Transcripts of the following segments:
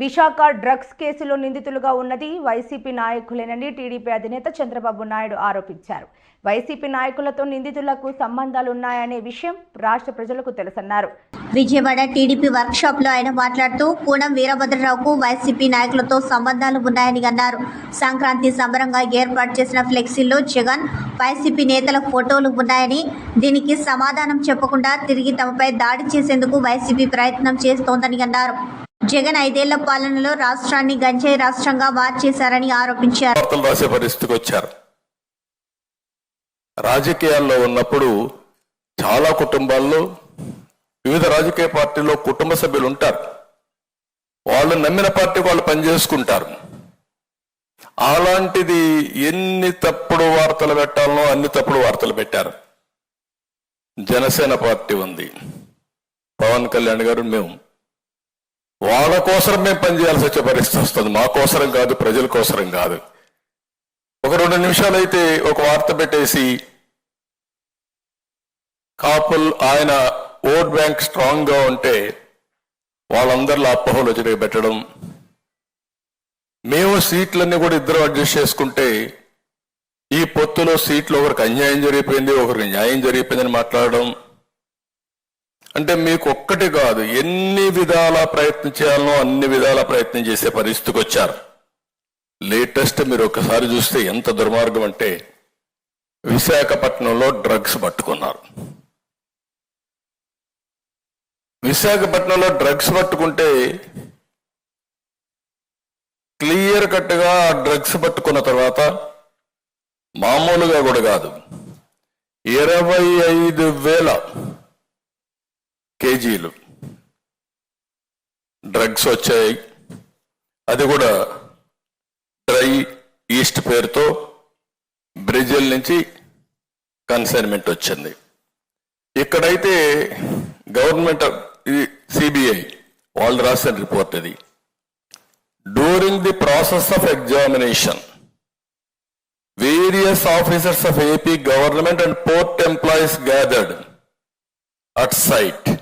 Visakha drugs కేసులో నిందితులుగా ఉన్నది వైసీపీ నాయకులేనని టీడీపీ అధినేత చంద్రబాబు నాయుడు ఆరోపించారు. వైసీపీ నాయకులతో నిందితులకు సంబంధాలున్నాయనే విషయం రాష్ట్ర ప్రజలకు తెలుసన్నారు. విజయవాడ టీడీపీ వర్క్ షాప్లో ఆయన మాట్లాడుతూ పూనం వీరభద్రరావుకు వైసీపీ నాయకులతో సంబంధాలు ఉన్నాయని అన్నారు. సంక్రాంతి సంబరంగా ఏర్పాటు చేసిన ఫ్లెక్సీల్లో జగన్ వైసీపీ నేతల ఫోటోలు ఉన్నాయని దీనికి సమాధానం చెప్పకుండా తిరిగి తమపై దాడి చేసేందుకు వైసీపీ ప్రయత్నం చేస్తోందని అన్నారు. జగన్ ఐదేళ్ళ పాలనలో రాష్ట్రాన్ని గంజాయి రాష్ట్రంగా మార్చేశారని ఆరోపించారు. రాసే పరిస్థితికి వచ్చారు. రాజకీయాల్లో ఉన్నప్పుడు చాలా కుటుంబాల్లో వివిధ రాజకీయ పార్టీలో కుటుంబ సభ్యులు ఉంటారు. వాళ్ళు నమ్మిన పార్టీ వాళ్ళు పనిచేసుకుంటారు. అలాంటిది ఎన్ని తప్పుడు వార్తలు పెట్టాలనో అన్ని తప్పుడు వార్తలు పెట్టారు. జనసేన పార్టీ ఉంది. పవన్ కళ్యాణ్ గారు మేము వాళ్ళ కోసం మేము పనిచేయాల్సి వచ్చే పరిస్థితి వస్తుంది. మా కోసరం కాదు ప్రజల కోసరం కాదు. ఒక రెండు నిమిషాలు అయితే ఒక వార్త పెట్టేసి కాపుల్ ఆయన ఓట్ బ్యాంక్ స్ట్రాంగ్గా ఉంటే వాళ్ళందరిలో అపోహలు వచ్చి పెట్టడం మేము సీట్లన్నీ కూడా ఇద్దరు అడ్జస్ట్ చేసుకుంటే ఈ పొత్తులో సీట్లు ఒకరికి అన్యాయం జరిగిపోయింది ఒకరికి న్యాయం జరిగిపోయిందని మాట్లాడడం అంటే మీకు ఒక్కటి కాదు. ఎన్ని విధాల ప్రయత్నం చేయాలనో అన్ని విధాల ప్రయత్నం చేసే పరిస్థితికి వచ్చారు. లేటెస్ట్ మీరు ఒకసారి చూస్తే ఎంత దుర్మార్గం అంటే విశాఖపట్నంలో డ్రగ్స్ పట్టుకున్నారు. విశాఖపట్నంలో డ్రగ్స్ పట్టుకుంటే క్లియర్ కట్గా ఆ డ్రగ్స్ పట్టుకున్న తర్వాత మామూలుగా కూడా కాదు. ఇరవై ఐదు వేల కేజీలు. డ్రగ్స్ వచ్చాయి. అది కూడా డ్రై ఈస్ట్ పేరుతో బ్రెజిల్ నుంచి కన్సైన్మెంట్ వచ్చింది. ఇక్కడైతే గవర్నమెంట్ సిబిఐ వాళ్ళు రాసిన రిపోర్ట్ ఇది. During the process of examination various officers of AP government and port employees gathered at site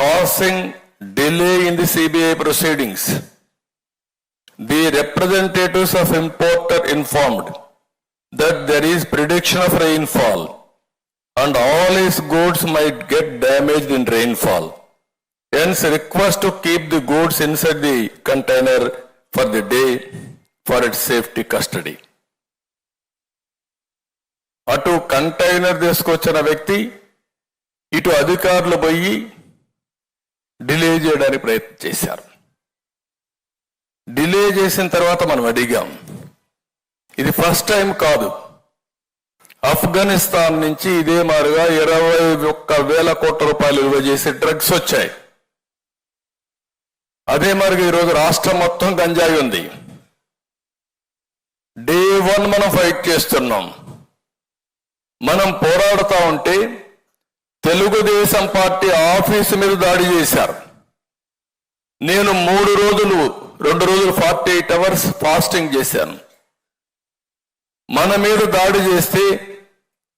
causing delay in the CBI proceedings. The representatives of importer informed that there is prediction of rainfall and all his goods might get damaged in rainfall. Hence request to keep the goods inside the container for the day for its safety custody. అటు container తీసుకొచ్చిన వ్యక్తి ఇటు అధికారులు పోయి delay చేయడానికి ప్రయత్నం చేశారు. Delay చేసిన తర్వాత మనం అడిగాం ఇది ఫస్ట్ టైం కాదు. ఆఫ్ఘనిస్తాన్ నుంచి ఇదే మారుగా ఇరవై ఒక్క వేల కోట్ల రూపాయలు విలువ చేసే డ్రగ్స్ వచ్చాయి. అదే మరిగా ఈరోజు రాష్ట్రం మొత్తం గంజాయి ఉంది. డే వన్ మనం ఫైట్ చేస్తున్నాం. మనం పోరాడుతూ ఉంటే తెలుగుదేశం పార్టీ ఆఫీసు మీద దాడి చేశారు. నేను మూడు రోజులు రెండు రోజులు ఫార్టీ ఎయిట్ అవర్స్ ఫాస్టింగ్ చేశాను. మన మీద దాడి చేస్తే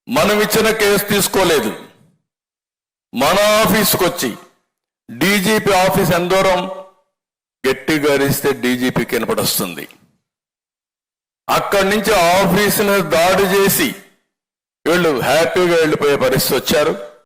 మనం ఇచ్చిన కేసు తీసుకోలేదు. మన ఆఫీసుకు వచ్చి డీజీపీ ఆఫీస్ ఎంత దూరం గట్టిగా అరిస్తే డీజీపీ కనపడొస్తుంది అక్కడి నుంచి ఆఫీసును దాడి చేసి వీళ్ళు హ్యాపీగా వెళ్ళిపోయే పరిస్థితి వచ్చారు.